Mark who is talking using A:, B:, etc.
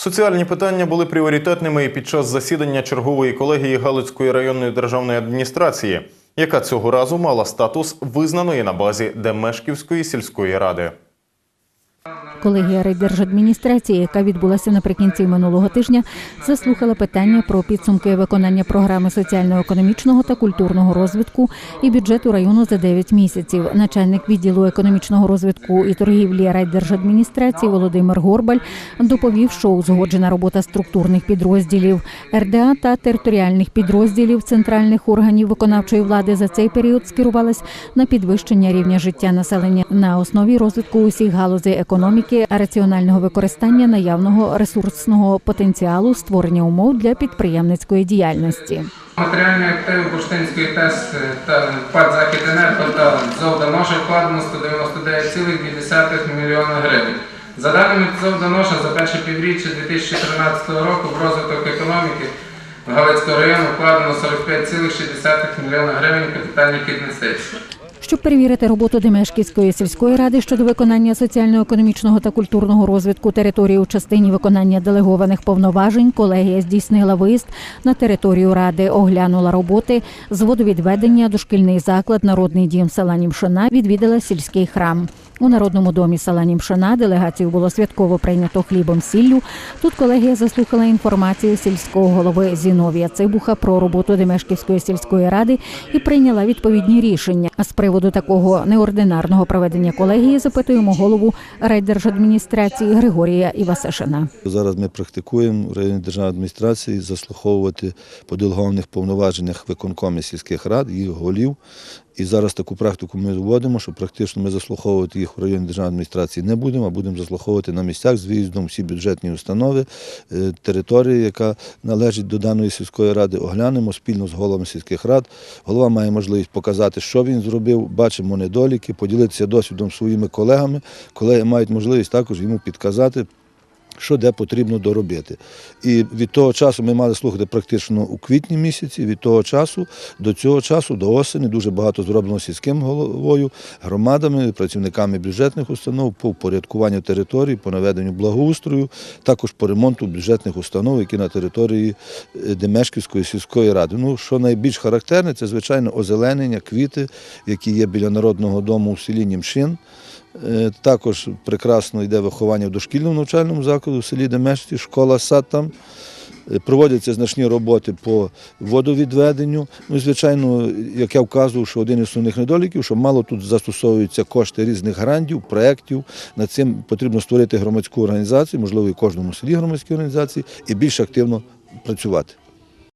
A: Соціальні питання були пріоритетними і під час засідання чергової колегії Галицької районної державної адміністрації, яка цього разу мала статус визнаної на базі Демешківської сільської ради.
B: Колегія райдержадміністрації, яка відбулася наприкінці минулого тижня, заслухала питання про підсумки виконання програми соціально-економічного та культурного розвитку і бюджету району за 9 місяців. Начальник відділу економічного розвитку і торгівлі райдержадміністрації Володимир Горбаль доповів, що узгоджена робота структурних підрозділів РДА та територіальних підрозділів центральних органів виконавчої влади за цей період скерувалась на підвищення рівня життя населення на основі розвитку усіх галузей економіки, раціонального використання наявного ресурсного потенціалу, створення умов для підприємницької діяльності.
C: Матеріальні активи Бурштинської ТЕС та ПАД «Західенерго» та «Зовданоша» вкладено 199,2 мільйона гривень. За даними «Зовданоша», за перше півріччя 2013 року в розвиток економіки Галицького району вкладено 45,6 мільйона гривень капітальних інвестицій.
B: Щоб перевірити роботу Демешківської сільської ради щодо виконання соціально-економічного та культурного розвитку території у частині виконання делегованих повноважень, колегія здійснила виїзд на територію ради, оглянула роботи з водовідведення, дошкільний заклад, народний дім села Німшина, відвідала сільський храм. У народному домі села Німшина делегацію було святково прийнято хлібом сіллю. Тут колегія заслухала інформацію сільського голови Зіновія Цибуха про роботу Демешківської сільської ради і прийняла відповідні рішення. А з приводу такого неординарного проведення колегії запитуємо голову райдержадміністрації Григорія Івасешина.
D: Зараз ми практикуємо в районній державній адміністрації заслуховувати по делегованих повноваженнях виконкомів сільських рад, їх голів. І зараз таку практику ми вводимо, що практично ми заслуховувати їх в районній державній адміністрації не будемо, а будемо заслуховувати на місцях з виїздом всі бюджетні установи, е, території, яка належить до даної сільської ради, оглянемо спільно з головами сільських рад. Голова має можливість показати, що він зробив, бачимо недоліки, поділитися досвідом своїми колегами. Колеги мають можливість також йому підказати, що де потрібно доробити. І від того часу ми мали слухати практично у квітні місяці. Від того часу до цього часу, до осені, дуже багато зроблено сільським головою, громадами, працівниками бюджетних установ по впорядкуванню території, по наведенню благоустрою, також по ремонту бюджетних установ, які на території е, Демешківської сільської ради. Ну, що найбільш характерне, це звичайно озеленення, квіти, які є біля народного дому в селі Німшин. Е, Також прекрасно йде виховання в дошкільному навчальному закладу в селі Демешті, школа сад там. Е, Проводяться значні роботи по водовідведенню. Ну, звичайно, як я вказував, що один із основних недоліків, що мало тут застосовуються кошти різних грантів, проєктів. Над цим потрібно створити громадську організацію, можливо, і кожному селі громадські організації, і більш активно працювати.